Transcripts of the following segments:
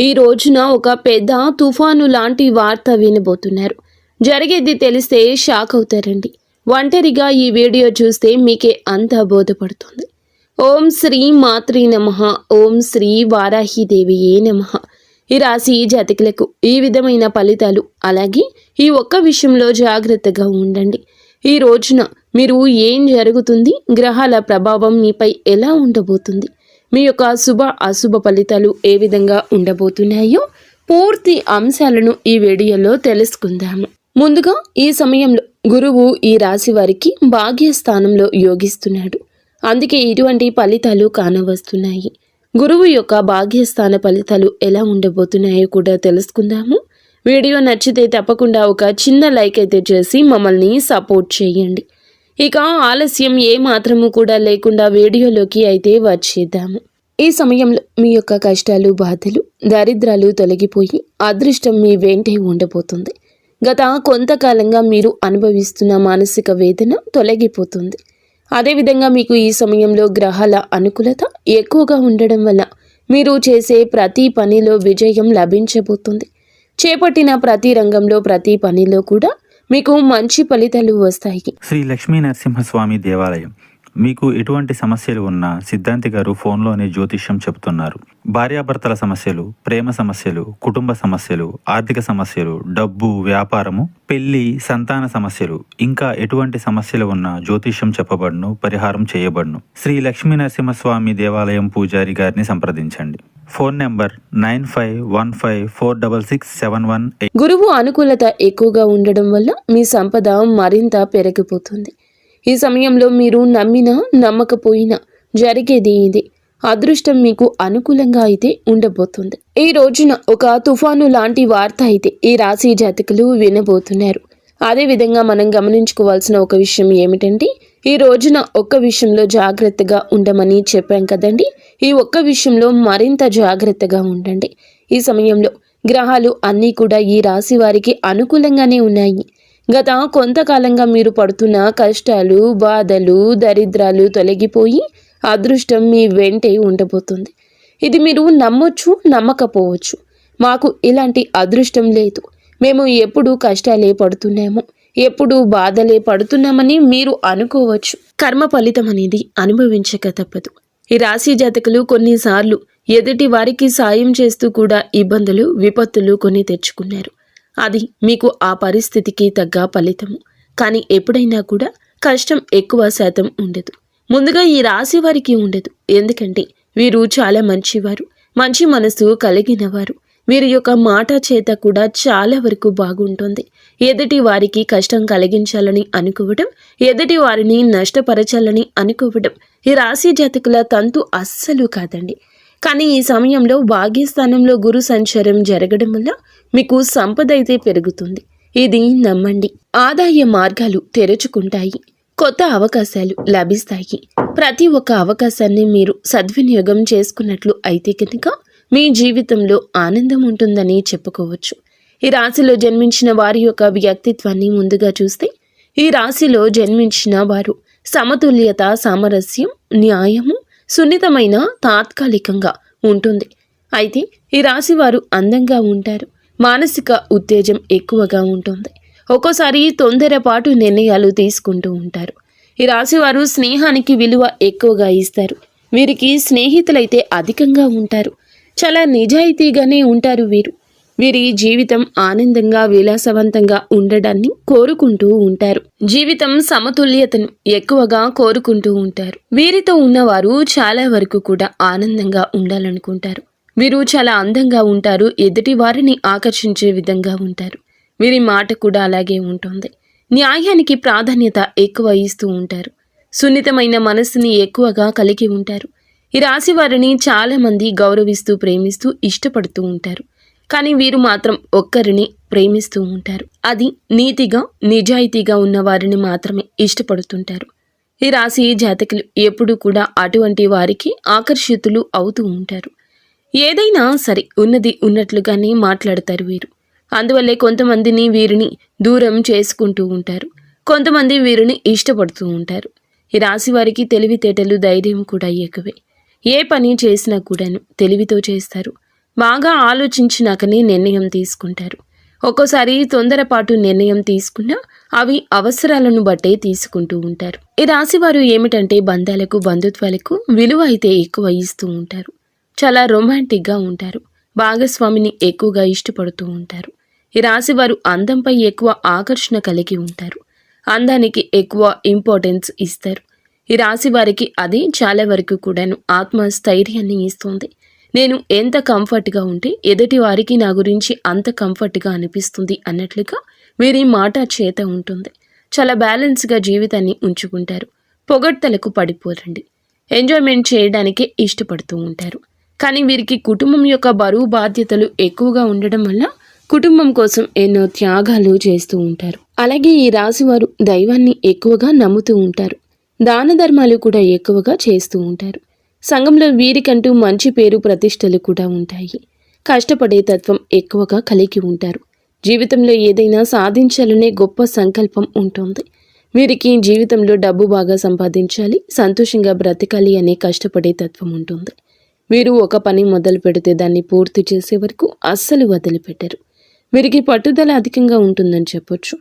ఈ రోజున ఒక పెద్ద తుఫాను లాంటి వార్త వినబోతున్నారు. జరిగేది తెలిస్తే షాక్ అవుతారండి. ఒంటరిగా ఈ వీడియో చూస్తే మీకే అంత బోధపడుతుంది. ఓం శ్రీ మాత్రి నమ ఓం శ్రీ వారాహిదేవియే నమ. ఈ రాశి జాతకులకు ఈ విధమైన ఫలితాలు అలాగే ఈ ఒక్క విషయంలో జాగ్రత్తగా ఉండండి. ఈ రోజున మీరు ఏం జరుగుతుంది గ్రహాల ప్రభావం మీపై ఎలా ఉండబోతుంది మీ యొక్క శుభ అశుభ ఫలితాలు ఏ విధంగా ఉండబోతున్నాయో పూర్తి అంశాలను ఈ వీడియోలో తెలుసుకుందాము. ముందుగా ఈ సమయంలో గురువు ఈ రాశి వారికి భాగ్యస్థానంలో యోగిస్తున్నాడు. అందుకే ఇటువంటి ఫలితాలు కానవస్తున్నాయి. గురువు యొక్క భాగ్యస్థాన ఫలితాలు ఎలా ఉండబోతున్నాయో కూడా తెలుసుకుందాము. వీడియో నచ్చితే తప్పకుండా ఒక చిన్న లైక్ అయితే చేసి మమ్మల్ని సపోర్ట్ చేయండి. ఇక ఆలస్యం ఏ మాత్రము కూడా లేకుండా వీడియోలోకి అయితే వచ్చేద్దాము. ఈ సమయంలో మీ యొక్క కష్టాలు బాధలు దారిద్రాలు తొలగిపోయి అదృష్టం మీ వెంటే ఉండబోతుంది. గత కొంతకాలంగా మీరు అనుభవిస్తున్న మానసిక వేదన తొలగిపోతుంది. అదేవిధంగా మీకు ఈ సమయంలో గ్రహాల అనుకూలత ఎక్కువగా ఉండడం వల్ల మీరు చేసే ప్రతి పనిలో విజయం లభించబోతుంది. చేపట్టిన ప్రతి రంగంలో ప్రతి పనిలో కూడా మీకు మంచి ఫలితాలు వస్తాయి. శ్రీ లక్ష్మీ నరసింహస్వామి దేవాలయం. మీకు ఎటువంటి సమస్యలు ఉన్నా సిద్ధాంతి గారు ఫోన్లోనే జ్యోతిష్యం చెబుతున్నారు భార్యాభర్తల సమస్యలు ప్రేమ సమస్యలు కుటుంబ సమస్యలు ఆర్థిక సమస్యలు డబ్బు వ్యాపారము పెళ్ళి సంతాన సమస్యలు ఇంకా ఎటువంటి సమస్యలు ఉన్నా జ్యోతిష్యం చెప్పబడును పరిహారం చేయబడును. శ్రీ లక్ష్మీ నరసింహస్వామి దేవాలయం పూజారి గారిని సంప్రదించండి. Phone number nine five one five four double six seven one eight. గురువు అనుకూలత ఎక్కువగా ఉండడం వల్ల మీ సంపద మరింత పెరిగిపోతుంది. ఈ సమయంలో మీరు నమ్మినా నమ్మకపోయినా జరిగేది ఇది. అదృష్టం మీకు అనుకూలంగా అయితే ఉండబోతుంది. ఈ రోజున ఒక తుఫాను లాంటి వార్త అయితే ఈ రాశి జాతకులు వినబోతున్నారు. అదేవిధంగా మనం గమనించుకోవాల్సిన ఒక విషయం ఏమిటంటే ఈ రోజున ఒక్క విషయంలో జాగ్రత్తగా ఉండమని చెప్పాం కదండి. ఈ ఒక్క విషయంలో మరింత జాగ్రత్తగా ఉండండి. ఈ సమయంలో గ్రహాలు అన్నీ కూడా ఈ రాశి వారికి అనుకూలంగానే ఉన్నాయి. గత కొంతకాలంగా మీరు పడుతున్న కష్టాలు బాధలు దరిద్రాలు తొలగిపోయి అదృష్టం మీ వెంటే ఉండబోతుంది. ఇది మీరు నమ్మొచ్చు నమ్మకపోవచ్చు. మాకు ఇలాంటి అదృష్టం లేదు. మేము ఎప్పుడు కష్టాలే పడుతున్నాము. ఎప్పుడు బాధలే పడుతున్నామని మీరు అనుకోవచ్చు. కర్మ ఫలితం అనేది అనుభవించక తప్పదు. ఈ రాశి జాతకులు కొన్నిసార్లు ఎదుటి వారికి సాయం చేస్తూ కూడా ఇబ్బందులు విపత్తులు కొని తెచ్చుకున్నారు. అది మీకు ఆ పరిస్థితికి తగ్గ ఫలితము. కానీ ఎప్పుడైనా కూడా కష్టం ఎక్కువ శాతం ఉండదు. ముందుగా ఈ రాశి వారికి ఉండదు. ఎందుకంటే వీరు చాలా మంచివారు. మంచి మనసు కలిగినవారు. వీరి యొక్క మాట చేత కూడా చాలా వరకు బాగుంటుంది. ఎదుటి వారికి కష్టం కలిగించాలని అనుకోవడం ఎదుటి వారిని నష్టపరచాలని అనుకోవడం ఈ రాశి జాతకుల తంతు అస్సలు కాదండి. కానీ ఈ సమయంలో భాగ్యస్థానంలో గురు సంచారం జరగడం వల్ల మీకు సంపద అయితే పెరుగుతుంది. ఇది నమ్మండి. ఆదాయ మార్గాలు తెరుచుకుంటాయి. కొత్త అవకాశాలు లభిస్తాయి. ప్రతి ఒక్క అవకాశాన్ని మీరు సద్వినియోగం చేసుకున్నట్లు అయితే కనుక మీ జీవితంలో ఆనందం ఉంటుందని చెప్పుకోవచ్చు. ఈ రాశిలో జన్మించిన వారి యొక్క వ్యక్తిత్వాన్ని ముందుగా చూస్తే ఈ రాశిలో జన్మించిన వారు సమతుల్యత సామరస్యం న్యాయము సున్నితమైన తాత్కాలికంగా ఉంటుంది. అయితే ఈ రాశివారు అందంగా ఉంటారు. మానసిక ఉత్తేజం ఎక్కువగా ఉంటుంది. ఒక్కోసారి తొందరపాటు నిర్ణయాలు తీసుకుంటూ ఉంటారు. ఈ రాశివారు స్నేహానికి విలువ ఎక్కువగా ఇస్తారు. వీరికి స్నేహితులైతే అధికంగా ఉంటారు. చాలా నిజాయితీగానే ఉంటారు వీరు. వీరి జీవితం ఆనందంగా విలాసవంతంగా ఉండడాన్ని కోరుకుంటూ ఉంటారు. జీవితం సమతుల్యతను ఎక్కువగా కోరుకుంటూ ఉంటారు. వీరితో ఉన్నవారు చాలా వరకు కూడా ఆనందంగా ఉండాలనుకుంటారు. వీరు చాలా అందంగా ఉంటారు. ఎదుటి వారిని ఆకర్షించే విధంగా ఉంటారు. వీరి మాట కూడా అలాగే ఉంటుంది. న్యాయానికి ప్రాధాన్యత ఎక్కువ ఇస్తూ ఉంటారు. సున్నితమైన మనస్సుని ఎక్కువగా కలిగి ఉంటారు. ఈ రాశి వారిని చాలామంది గౌరవిస్తూ ప్రేమిస్తూ ఇష్టపడుతూ ఉంటారు. కానీ వీరు మాత్రం ఒక్కరిని ప్రేమిస్తూ ఉంటారు. అది నీతిగా నిజాయితీగా ఉన్న వారిని మాత్రమే ఇష్టపడుతుంటారు. ఈ రాశి జాతకులు ఎప్పుడూ కూడా అటువంటి వారికి ఆకర్షితులు అవుతూ ఉంటారు. ఏదైనా సరే ఉన్నది ఉన్నట్లుగానే మాట్లాడతారు వీరు. అందువల్లే కొంతమందిని వీరిని దూరం చేసుకుంటూ ఉంటారు. కొంతమంది వీరిని ఇష్టపడుతూ ఉంటారు. ఈ రాశి వారికి తెలివితేటలు ధైర్యం కూడా ఎక్కువే. ఏ పని చేసినా కూడాను తెలివితో చేస్తారు. బాగా ఆలోచించినాకనే నిర్ణయం తీసుకుంటారు. ఒక్కోసారి తొందరపాటు నిర్ణయం తీసుకున్నా అవి అవసరాలను బట్టే తీసుకుంటూ ఉంటారు. ఈ రాశివారు ఏమిటంటే బంధాలకు బంధుత్వాలకు విలువ అయితే ఎక్కువ ఇస్తూ ఉంటారు. చాలా రొమాంటిక్గా ఉంటారు. భాగస్వామిని ఎక్కువగా ఇష్టపడుతూ ఉంటారు. ఈ రాశివారు అందంపై ఎక్కువ ఆకర్షణ కలిగి ఉంటారు. అందానికి ఎక్కువ ఇంపార్టెన్స్ ఇస్తారు. ఈ రాశి వారికి అది చాలా వరకు కూడాను ఆత్మస్థైర్యాన్ని ఇస్తుంది. నేను ఎంత కంఫర్ట్గా ఉంటే ఎదుటి వారికి నా గురించి అంత కంఫర్ట్గా అనిపిస్తుంది అన్నట్లుగా వీరి మాట చేత ఉంటుంది. చాలా బ్యాలెన్స్గా జీవితాన్ని ఉంచుకుంటారు. పొగడ్తలకు పడిపోరండి. ఎంజాయ్మెంట్ చేయడానికే ఇష్టపడుతూ ఉంటారు. కానీ వీరికి కుటుంబం యొక్క బరువు బాధ్యతలు ఎక్కువగా ఉండడం వల్ల కుటుంబం కోసం ఎన్నో త్యాగాలు చేస్తూ ఉంటారు. అలాగే ఈ రాశివారు దైవాన్ని ఎక్కువగా నమ్ముతూ ఉంటారు. దాన ధర్మాలు కూడా ఎక్కువగా చేస్తూ ఉంటారు. సంఘంలో వీరికంటూ మంచి పేరు ప్రతిష్టలు కూడా ఉంటాయి. కష్టపడే తత్వం ఎక్కువగా కలిగి ఉంటారు. జీవితంలో ఏదైనా సాధించాలనే గొప్ప సంకల్పం ఉంటుంది. వీరికి జీవితంలో డబ్బు బాగా సంపాదించాలి సంతోషంగా బ్రతకాలి అనే కష్టపడే తత్వం ఉంటుంది. వీరు ఒక పని మొదలు పెడితే దాన్ని పూర్తి చేసే వరకు అస్సలు వదిలిపెట్టరు. వీరికి పట్టుదల అధికంగా ఉంటుందని చెప్పొచ్చు.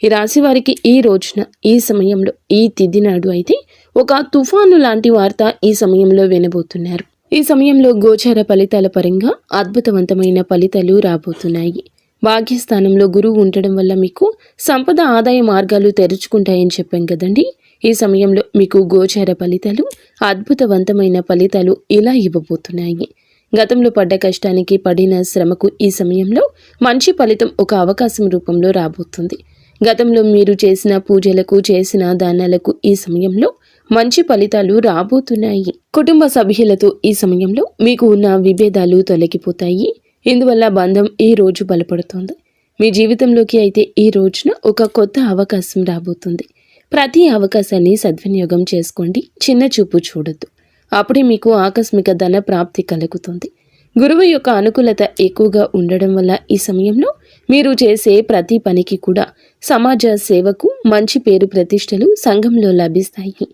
ఈ రాశి వారికి ఈ రోజున ఈ సమయంలో ఈ తిథి నాడు అయితే ఒక తుఫాను లాంటి వార్త ఈ సమయంలో వినబోతున్నారు. ఈ సమయంలో గోచార ఫలితాల పరంగా అద్భుతవంతమైన ఫలితాలు రాబోతున్నాయి. భాగ్యస్థానంలో గురువు ఉండడం వల్ల మీకు సంపద ఆదాయ మార్గాలు తెరుచుకుంటాయని చెప్పాం కదండి. ఈ సమయంలో మీకు గోచార ఫలితాలు అద్భుతవంతమైన ఫలితాలు ఇలా ఇవ్వబోతున్నాయి. గతంలో పడ్డ కష్టానికి పడిన శ్రమకు ఈ సమయంలో మంచి ఫలితం ఒక అవకాశం రూపంలో రాబోతుంది. గతంలో మీరు చేసిన పూజలకు చేసిన దానాలకు ఈ సమయంలో మంచి ఫలితాలు రాబోతున్నాయి. కుటుంబ సభ్యులతో ఈ సమయంలో మీకు ఉన్న విభేదాలు తొలగిపోతాయి. ఇందువల్ల బంధం ఈ రోజు బలపడుతుంది. మీ జీవితంలోకి అయితే ఈ రోజున ఒక కొత్త అవకాశం రాబోతుంది. ప్రతి అవకాశాన్ని సద్వినియోగం చేసుకోండి. చిన్న చూపు చూడొద్దు. అప్పుడే మీకు ఆకస్మిక ధన ప్రాప్తి కలుగుతుంది. గురువు యొక్క అనుకూలత ఎక్కువగా ఉండడం వల్ల ఈ సమయంలో మీరు చేసే ప్రతి పనికి కూడా సమాజ సేవకు మంచి పేరు ప్రతిష్టలు సంఘంలో లభిస్తాయి.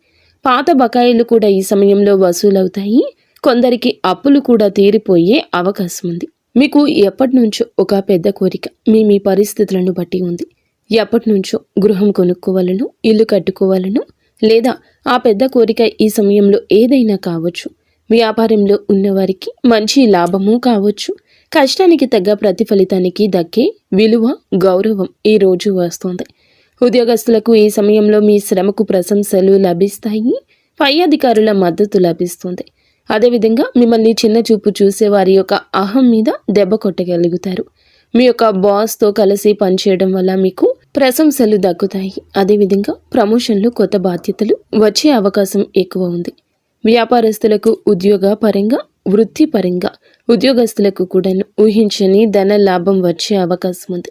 పాత బకాయిలు కూడా ఈ సమయంలో వసూలవుతాయి. కొందరికి అప్పులు కూడా తీరిపోయే అవకాశం ఉంది. మీకు ఎప్పటి నుంచో ఒక పెద్ద కోరిక మీ మీ పరిస్థితులను బట్టి ఉంది. ఎప్పటి నుంచో గృహం కొనుక్కోవాలను ఇల్లు కట్టుకోవాలను లేదా ఆ పెద్ద కోరిక ఈ సమయంలో ఏదైనా కావచ్చు. వ్యాపారంలో ఉన్నవారికి మంచి లాభము కావచ్చు. కష్టానికి తగ్గ ప్రతిఫలితానికి దక్కే విలువ గౌరవం ఈ రోజు వస్తుంది. ఉద్యోగస్తులకు ఈ సమయంలో మీ శ్రమకు ప్రశంసలు లభిస్తాయి. పై అధికారుల మద్దతు లభిస్తుంది. అదేవిధంగా మిమ్మల్ని చిన్న చూపు చూసే వారి యొక్క అహం మీద దెబ్బ కొట్టగలుగుతారు. మీ యొక్క బాస్తో కలిసి పనిచేయడం వల్ల మీకు ప్రశంసలు దక్కుతాయి. అదేవిధంగా ప్రమోషన్లు కొత్త బాధ్యతలు వచ్చే అవకాశం ఎక్కువ ఉంది. వ్యాపారస్తులకు ఉద్యోగ పరంగా వృత్తిపరంగా ఉద్యోగస్తులకు కూడా ఊహించని ధన లాభం వచ్చే అవకాశం ఉంది.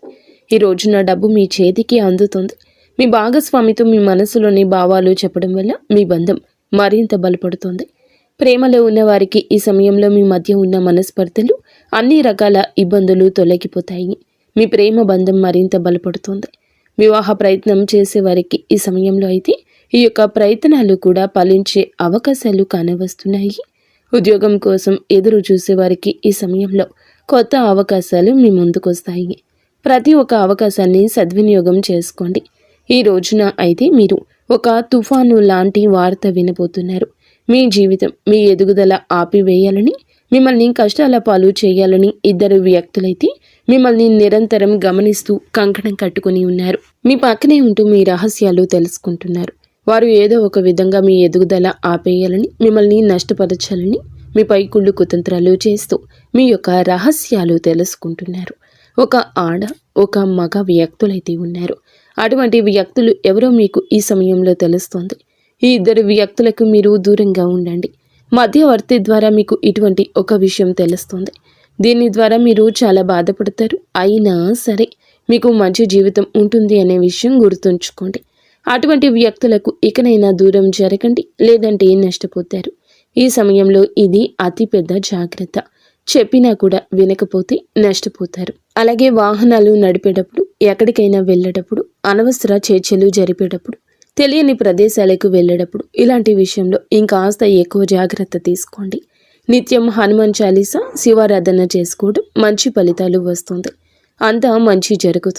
ఈ రోజున డబ్బు మీ చేతికి అందుతుంది. మీ భాగస్వామితో మీ మనసులోని భావాలు చెప్పడం వల్ల మీ బంధం మరింత బలపడుతుంది. ప్రేమలో ఉన్నవారికి ఈ సమయంలో మీ మధ్య ఉన్న మనస్పర్ధలు అన్ని రకాల ఇబ్బందులు తొలగిపోతాయి. మీ ప్రేమ బంధం మరింత బలపడుతుంది. వివాహ ప్రయత్నం చేసేవారికి ఈ సమయంలో అయితే ఈ యొక్క ప్రయత్నాలు కూడా ఫలించే అవకాశాలు కానవస్తున్నాయి. ఉద్యోగం కోసం ఎదురు చూసేవారికి ఈ సమయంలో కొత్త అవకాశాలు మీ ముందుకొస్తాయి. ప్రతి ఒక్క అవకాశాన్ని సద్వినియోగం చేసుకోండి. ఈ రోజున అయితే మీరు ఒక తుఫాను లాంటి వార్త వినబోతున్నారు. మీ జీవితం మీ ఎదుగుదల ఆపివేయాలని మిమ్మల్ని కష్టాల పాలు చేయాలని ఇద్దరు వ్యక్తులైతే మిమ్మల్ని నిరంతరం గమనిస్తూ కంకణం కట్టుకుని ఉన్నారు. మీ పక్కనే ఉంటూ మీ రహస్యాలు తెలుసుకుంటున్నారు. వారు ఏదో ఒక విధంగా మీ ఎదుగుదల ఆపేయాలని మిమ్మల్ని నష్టపరచాలని మీ పైకుళ్ళు కుతంత్రాలు చేస్తూ మీ యొక్క రహస్యాలు తెలుసుకుంటున్నారు. ఒక ఆడ ఒక మగ వ్యక్తులైతే ఉన్నారు. అటువంటి వ్యక్తులు ఎవరో మీకు ఈ సమయంలో తెలుస్తుంది. ఈ ఇద్దరు వ్యక్తులకు మీరు దూరంగా ఉండండి. మధ్యవర్తి ద్వారా మీకు ఇటువంటి ఒక విషయం తెలుస్తుంది. దీని ద్వారా మీరు చాలా బాధపడతారు. అయినా సరే మీకు మంచి జీవితం ఉంటుంది అనే విషయం గుర్తుంచుకోండి. అటువంటి వ్యక్తులకు ఇకనైనా దూరం జరగండి లేదంటే నష్టపోతారు. ఈ సమయంలో ఇది అతిపెద్ద జాగ్రత్త. చెప్పినా కూడా వినకపోతే నష్టపోతారు. అలాగే వాహనాలు నడిపేటప్పుడు ఎక్కడికైనా వెళ్ళేటప్పుడు అనవసర చర్చలు జరిపేటప్పుడు తెలియని ప్రదేశాలకు వెళ్ళేటప్పుడు ఇలాంటి విషయంలో ఇంకాస్త ఎక్కువ జాగ్రత్త తీసుకోండి. నిత్యం హనుమాన్ చాలీసా శివారాధన చేసుకోవడం మంచి ఫలితాలు వస్తుంది. అంతా మంచి జరుగుతుంది.